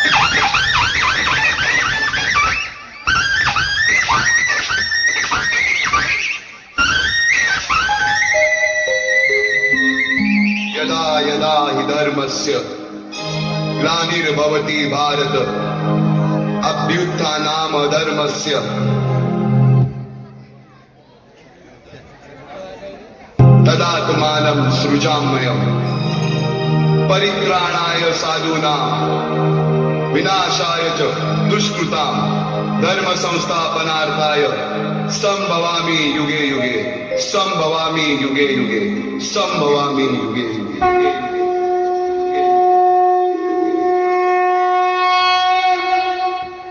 यदा यदा हि धर्मस्य ग्लानिर्भवति भारत अभ्युत्थानाम धर्मस्य। तदात्मानं सृजाम्यहम्। परित्राणाय साधूना विनाशाय च दुष्कृतां धर्म संस्थापनार्थाय संभवामी युगे युगे संभवामी युगे युगे संभवामी युगे युगे।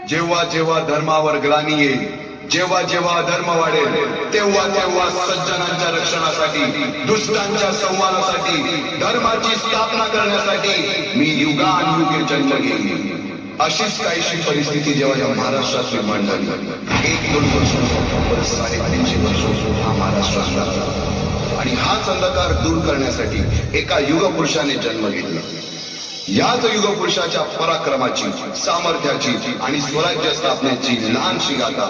जेव्हा जेव्हा धर्मावर ग्लानी येईल जेव्हा जेव्हा धर्म वाढेल तेव्हा तेव्हा सज्जनांच्या रक्षणासाठी दुष्टांच्या संवादासाठी धर्माची स्थापना करण्यासाठी मी युगान युगे जन्म घेईन. अशीच काहीशी परिस्थिती जेव्हा या महाराष्ट्रात निर्माण झाली एक दोन वर्ष परत साडेतीनशे वर्ष हा महाराष्ट्र अंधार झाला. आणि हाच अंधकार दूर करण्यासाठी एका युगपुरुषाने जन्म घेतला याच युगपुरुषाच्या पराक्रमाची सामर्थ्याची आणि स्वराज्य स्थापनेची लहानशी गाथा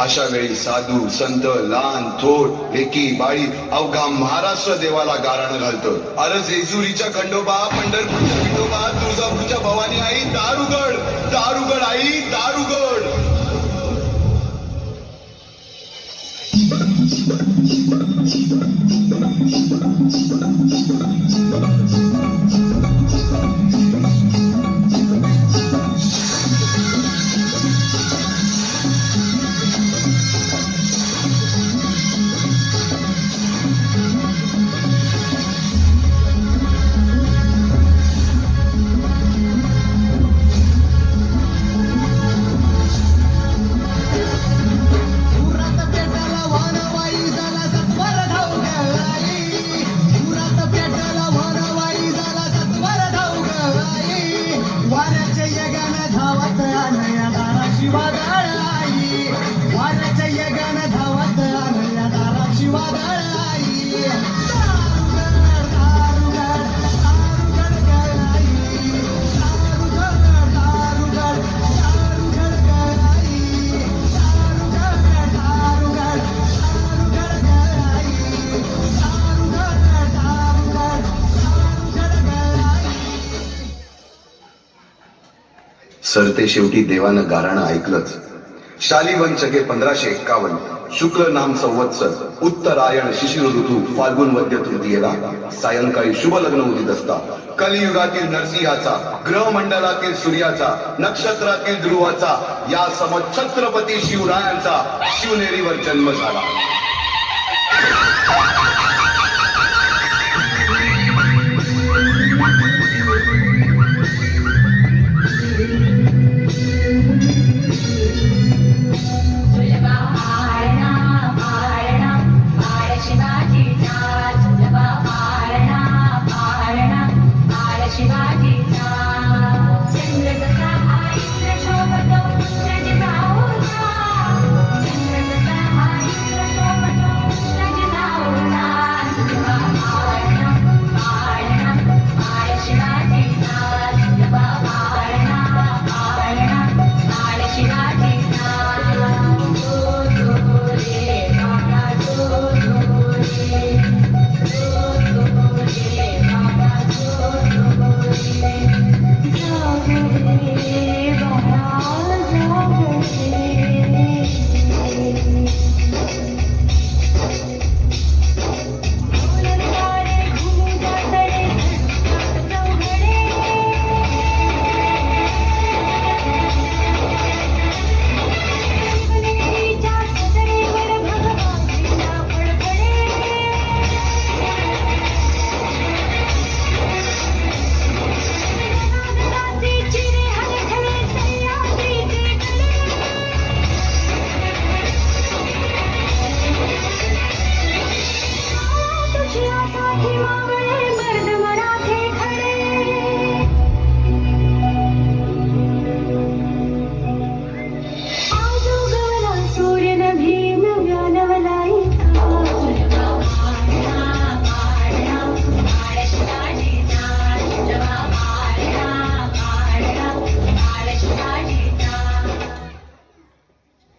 अशा वेळी साधू संत लहान थोर लेकी बाळी अवघा महाराष्ट्र देवाला गाराणं घालतो. अरे जेजुरीच्या खंडोबा पंढरपूरच्या खंडोबा तुळजापूरच्या भवानी आई दारुगड दारुगड आई दारुगड. पुरात सरते शेवटी देवानं गाराणं ऐकलंच. शालिवन शके पंधराशे एक्कावन्न शुक्ल नाम संवत्सर उत्तरायण शिशिर ऋतू फाल्गुन वद्य तृतीयेला. सायंकाळी शुभ लग्न उदित असता. कलियुगातील नरसिंहाचा ग्रहमंडलातील सूर्याचा नक्षत्रातील ध्रुवाचा या सम छत्रपती शिवरायांचा शिवनेरीवर जन्म झाला.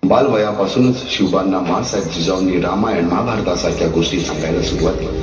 बालवयापासूनच शिवबांना मासाहेब जिजाऊंनी रामायण महाभारतासारख्या गोष्टी सांगायला सुरुवात केली.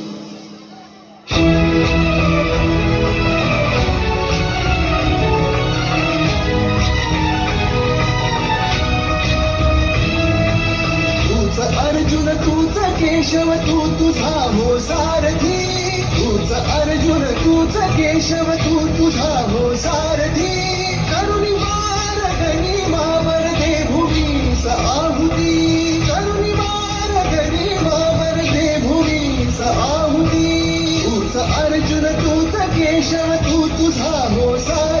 केशव तू तुझा हो सारथी. तूच अर्जुन तूच केशव तू तुझा हो सारथी. करुणी मारगणी मावर दे भूमीस आहुती. करुणी मारगणी मावर दे स आहुती. तूच अर्जुन तूच केशव तू तुझा हो सारथी.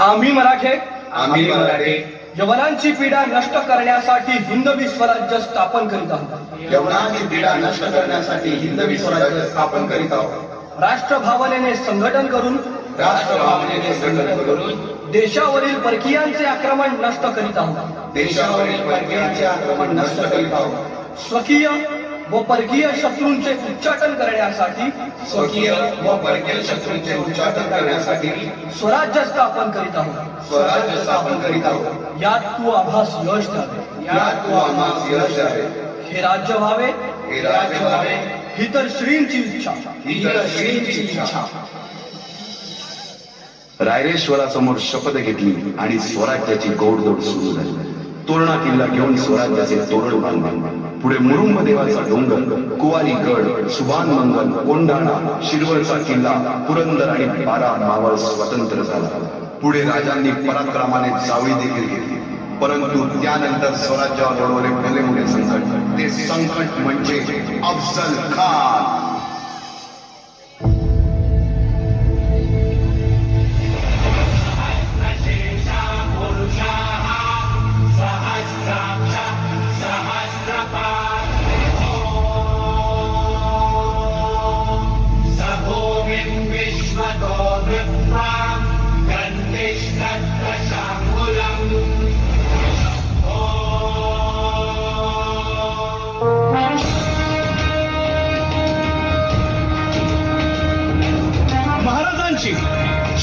आम्ही मराठे आम्ही मराठे. यवनांची पीडा नष्ट करण्यासाठी हिंदवी स्वराज्य स्थापन करीत आहोत. यवनाची पीडा नष्ट करण्यासाठी हिंदवी स्वराज्य स्थापन करीत आहोत. राष्ट्रभावनेने संघटन करून राष्ट्रभावनेने संघटन करून देशावरील परकीयांचे आक्रमण नष्ट करीत आहोत. देशावरील परकीयांचे आक्रमण नष्ट करीत आहोत. स्वकीय व परकीय शत्रूंचे उच्चाटन करण्यासाठी स्वकीय व परकीय शत्रूंचे उच्चाटन करण्यासाठी स्वराज्य स्थापन करीत आहोत. स्वराज्य स्थापन करीत आहोत. यात तू आभास यश द्यावे यात तू आम्हास यश द्यावे हे राज्य व्हावे. हे राज्य व्हावे. ही तर श्रींची इच्छा. ही तर श्रींची इच्छा. रायरेश्वरासमोर शपथ घेतली आणि स्वराज्याची गोडदोड सुरू झाली. तोरणा किल्ला घेऊन स्वराज्याचे तोरण बांधले. पुढे मुरुंब देवाचा डोंगर कुवारी गड सुभान मंगल कोंढाणा शिरवळचा किल्ला पुरंदर आणि बारा मावळ स्वतंत्र झाला. पुढे राजांनी पराक्रमाने जावळी देखील घेतली. परंतु त्यानंतर स्वराज्यावर भले मोठे संकट. ते संकट म्हणजे अफजल खान.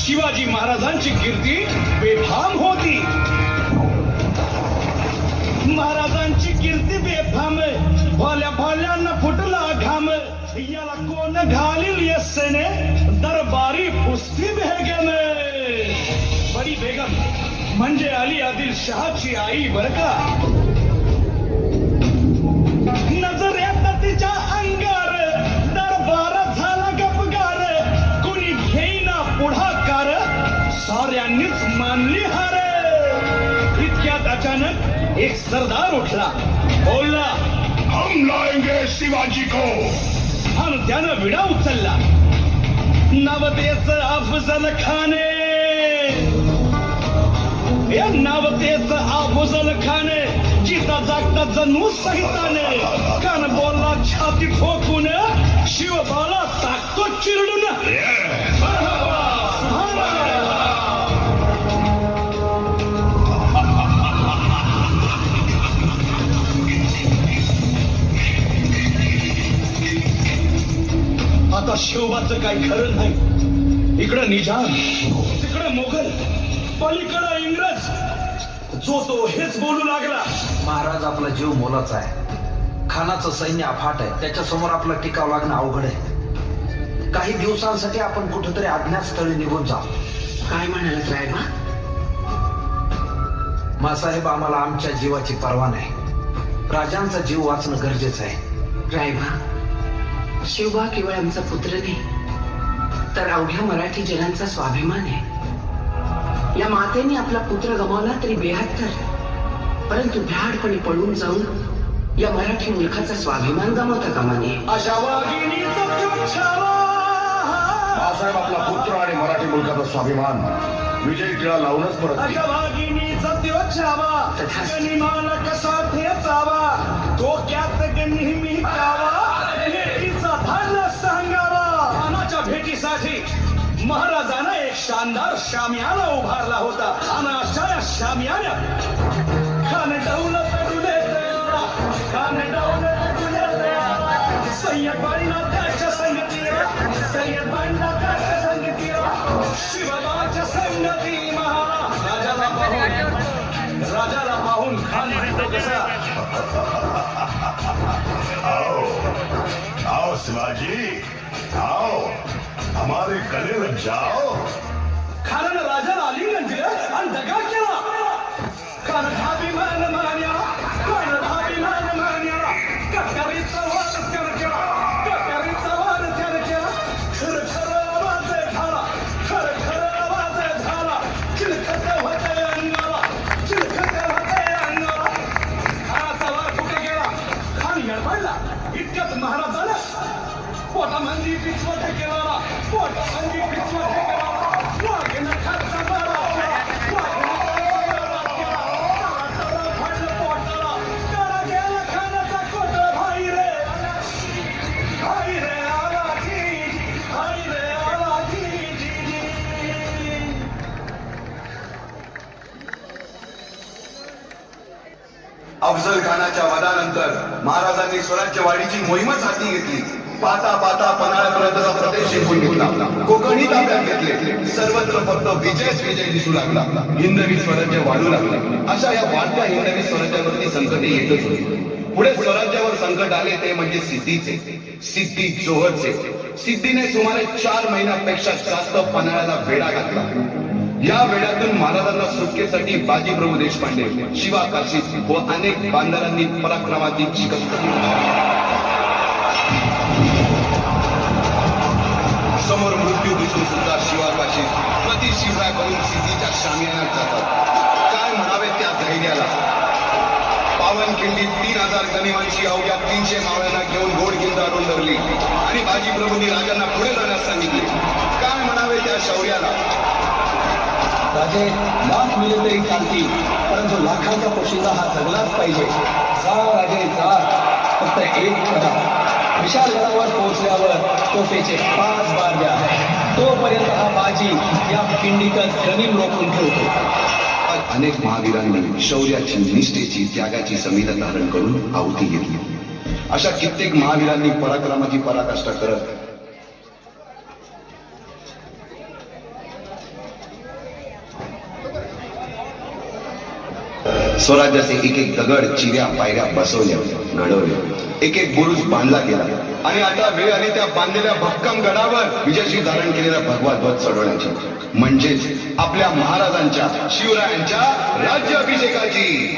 शिवाजी महाराजांची कीर्ती बेफाम होती. महाराजांची कीर्ती बेफाम भोल्या भोल्यांना फुटला घाम. याला कोण घालील यस्सेने दरबारी पुस्ती बेगम. बडी बेगम म्हणजे अली आदिल शहाची आई बर का? एक सरदार उठला. बोलला हम लाएंगे शिवाजी को. आणि त्यानं विडा उचलला. नवतेच अफजल खाने. या नावतेच अफजल खाने जिता जागता जणू सहिताने. कान बोलला छाती ठोकून शिवबाला टाकतो चिरडून. आता शिवबाचं काही खरं नाही. इकडं निजाम तिकडं मोगल पलीकडं इंग्रज. जो तो हेच बोलू लागला. महाराज आपला जीव मोलाचा आहे. खानाचं सैन्य अफाट आहे. त्याच्यासमोर आपला टिकाव लागणं अवघड आहे. काही दिवसांसाठी आपण कुठेतरी अज्ञात स्थळी निघून जाऊ. काय म्हणाल रायबा मासाहेब आम्हाला आमच्या जीवाची पर्वा नाही. राजांचा जीव वाचणं गरजेचं आहे. रायबा शिवबा केवळ आमचा पुत्र नाही तर अवघ्या मराठी जनांचा स्वाभिमान आहे. या मातेने आपला पुत्र गमावला तरी बेहत्तर परंतु भ्याडपणे पळून जाऊन या मराठी मुलखाचा स्वाभिमान गमावता कामा नये. बाळासाहेब आपला पुत्र आणि मराठी मुलकाचा स्वाभिमान विजय टिळा लावूनच परत येईल. भेटीसाठी महाराजानं एक शानदार शामियाना उभारला होता. आणि अशा या शामियाना खान डौलत डुले खान डौलत डुले सय्यद बाईना त्याच्या संगतीला सय्यद बाईना त्याच्या संगतीला शिवबाच्या संगती महाराजाला पाहून राजाला पाहून खान म्हणतो कसा आओ आओ शिवाजी. हमारे गले लग जाओ। खानानं राजाला आलिंगन दिलं आणि दगा केला खान अफजल खानाच्या वधानंतर महाराजांनी स्वराज्यवाढीची मोहीमच हाती घेतली. पाता पाता पन्हाळ्यापर्यंतचा प्रदेश जिंकून घेतला. कोकणी ताब्यात घेतले. सर्वत्र फक्त विजयच विजय दिसू लागला. हिंदवी स्वराज्य वाढू लागले. अशा या वाढत्या हिंदवी स्वराज्यावरती संकटे येतच होती. पुढे स्वराज्यावर संकट आले ते म्हणजे सिद्धीचे. सिद्धी जोहरचे. सिद्धीने सुमारे चार महिन्यापेक्षा जास्त पन्हाळ्याला वेढा घातला. या वेळातून महाराजांना सुटकेसाठी बाजीप्रभू देशपांडे शिवा काशी व अनेक बांधवांनी पराक्रमाची शिकस्त समोर मृत्यू दिसून सुद्धा शिवा काशी प्रति शिवराय करून सिद्धीच्या शामियानात जातात. काय म्हणावे त्या धैर्याला? पावनखिंडीत तीन हजार गणिवांशी अवघ्या तीनशे मावळ्यांना घेऊन गोड किंदारून धरली आणि बाजीप्रभूंनी राजांना पुढे जाण्यास सांगितले. काय म्हणावे त्या शौर्याला? राजे लाख मिले तरी चालतील परंतु लाखाचा पोशिंदा हा जगलाच पाहिजे. जा राजे जा. फक्त एक करा. विशाल गडावर पोहोचल्यावर तोफेचे पाच बार द्या. तोपर्यंत हा बाजी या खिंडीतच जमीन रोखून ठेवतो. अनेक महावीरांनी शौर्याची निष्ठेची त्यागाची संविधा धारण करून आहुती घेतली. अशा कित्येक महावीरांनी पराक्रमाची पराकाष्ठा करत स्वराज्याचे एक एक दगड चिऱ्या पायऱ्या बसवल्या घडवल्या एक एक बुरुज बांधला गेला. आणि आता वेळ आली त्या बांधलेल्या भक्कम गडावर विजयशी धारण केलेला भगवा ध्वज चढवण्याची. म्हणजेच आपल्या महाराजांच्या शिवरायांच्या राज्याभिषेकाची.